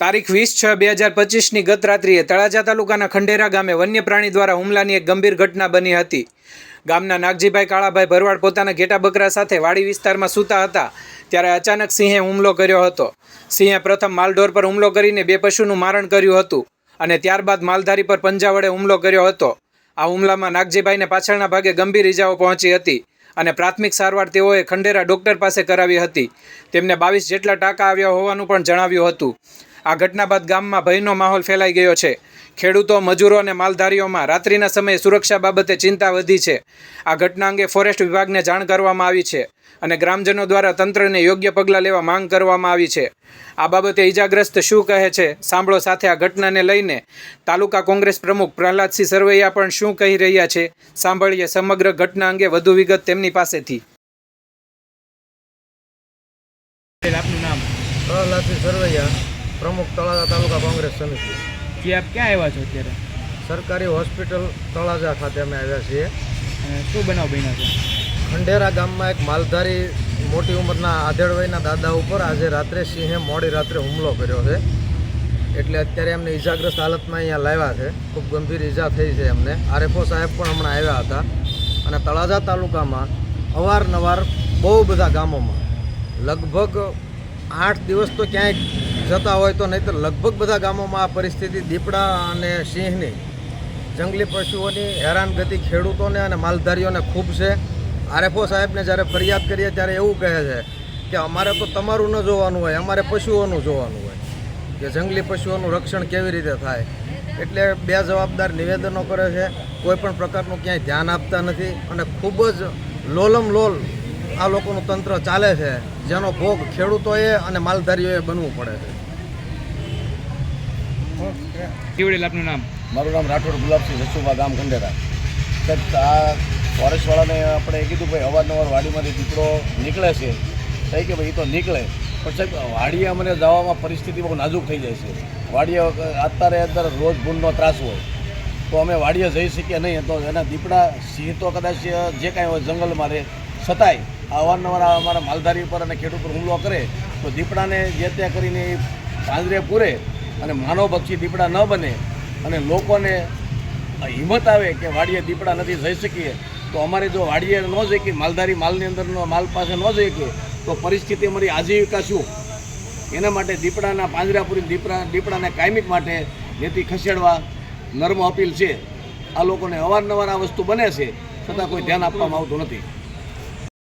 તારીખ વીસ છ બે હજાર પચીસની ગત રાત્રિએ તળાજા તાલુકાના ખંડેરા ગામે વન્ય પ્રાણી દ્વારા હુમલાની એક ગંભીર ઘટના બની હતી. ગામના નાગજીભાઈ કાળાભાઈ ભરવાડ પોતાના ઘેટા બકરા સાથે વાડી વિસ્તારમાં સૂતા હતા, ત્યારે અચાનક સિંહે હુમલો કર્યો હતો. સિંહે પ્રથમ માલઢોર પર હુમલો કરીને બે પશુનું મારણ કર્યું હતું અને ત્યારબાદ માલધારી પર પંજા વડે હુમલો કર્યો હતો. આ હુમલામાં નાગજીભાઈને પાછળના ભાગે ગંભીર ઇજાઓ પહોંચી હતી. અને પ્રાથમિક સારવાર તેઓએ ખંડેરા ડોક્ટર પાસે કરાવી હતી. તેમને બાવીસ જેટલા ટાંકા આવ્યા હોવાનું પણ જણાવ્યું હતું. આ ઘટના બાદ ગામમાં ભયનો માહોલ ફેલાઈ ગયો છે. ખેડૂતો, મજૂરો અને માલધારીઓમાં રાત્રિના સમયે સુરક્ષા બાબતે ચિંતા વધી છે. આ ઘટના અંગે ફોરેસ્ટ વિભાગને જાણ કરવામાં આવી છે. અને ગ્રામજનો દ્વારા તંત્રને યોગ્ય પગલાં લેવા માંગ કરવામાં આવી છે. આ બાબતે ઈજાગ્રસ્ત શું કહે છે સાંભળો સાથે આ ઘટનાને લઈને તાલુકા કોંગ્રેસ પ્રમુખ પ્રહલાદસિંહ સરવૈયા પણ શું કહી રહ્યા છે સાંભળીએ સમગ્ર ઘટના અંગે વધુ વિગત તેમની પાસેથી. આપનું નામ? પ્રહલાદસિંહ સરવૈયા પ્રમુખ તળાજા તાલુકા કોંગ્રેસ સમિતિ. જે આપ ક્યાં આવ્યા છો અત્યારે? સરકારી હોસ્પિટલ તળાજા ખાતે અમે આવ્યા છીએ. અને શું બનાવ બન્યા છે? ખંડેરા ગામમાં એક માલધારી મોટી ઉંમરના આધેડ દાદા ઉપર આજે રાત્રે સિંહે મોડી રાત્રે હુમલો કર્યો છે. એટલે અત્યારે એમને ઈજાગ્રસ્ત હાલતમાં અહીંયા લાવ્યા છે. ખૂબ ગંભીર ઈજા થઈ છે એમને. આરએફઓ સાહેબ પણ હમણાં આવ્યા હતા. અને તળાજા તાલુકામાં અવારનવાર બહુ બધા ગામોમાં લગભગ આઠ દિવસ તો ક્યાંય જતા હોય તો નહીં તો લગભગ બધા ગામોમાં આ પરિસ્થિતિ દીપડા અને સિંહની જંગલી પશુઓની હેરાનગતિ ખેડૂતોને અને માલધારીઓને ખૂબ છે. આરએફઓ સાહેબને જ્યારે ફરિયાદ કરીએ ત્યારે એવું કહે છે કે અમારે તો તમારું ન જોવાનું હોય અમારે પશુઓનું જોવાનું હોય કે જંગલી પશુઓનું રક્ષણ કેવી રીતે થાય. એટલે બે જવાબદાર નિવેદનો કરે છે કોઈ પણ પ્રકારનું ક્યાંય ધ્યાન આપતા નથી અને ખૂબ જ લોલમ લોલ આ લોકોનું તંત્ર ચાલે છે જેનો ભોગ ખેડૂતોએ અને માલધારીઓએ બનવું પડે છે. કેવડેલ આપનું નામ? મારું નામ રાઠોડ ગુલાબસિંહ જસુભા ગામ ખંડેરા આ ફોરેસ્ટવાળાને આપણે કીધું ભાઈ અવારનવાર વાડીમાંથી દીકરો નીકળે છે. થઈ કે ભાઈ એ તો નીકળે. પણ સાહેબ વાડીએ અમને જવામાં પરિસ્થિતિ બહુ નાજુક થઈ જાય છે. વાડીએ અત્યારે અંદર રોજ ભૂનનો ત્રાસ હોય. તો અમે વાડીએ જઈ શકીએ નહીં. તો એના દીપડા સિંહ તો કદાચ જે કાંઈ હોય જંગલમાં રહે. છતાંય અવારનવાર અમારા માલધારી ઉપર અને ખેડૂત ઉપર હુમલો કરે, તો દીપડાને જે ત્યાં કરીને એ પાંજરે પૂરે અને માનવ પક્ષી દીપડા ન બને અને લોકોને હિંમત આવે કે વાડીએ દીપડા નથી જઈ શકીએ તો અમારે જો વાડીએ ન જઈ કે માલધારી માલની અંદરનો માલ પાસે ન જઈ કે, તો પરિસ્થિતિ અમારી આજીવિકા શું? એના માટે દીપડાના પાંજરાપુરી દીપડા, દીપડાને કાયમિક માટે નીતિ ખસેડવા નર્મ અપીલ છે. આ લોકોને અવારનવાર આ વસ્તુ બને છે, છતાં કોઈ ધ્યાન આપવામાં આવતું નથી.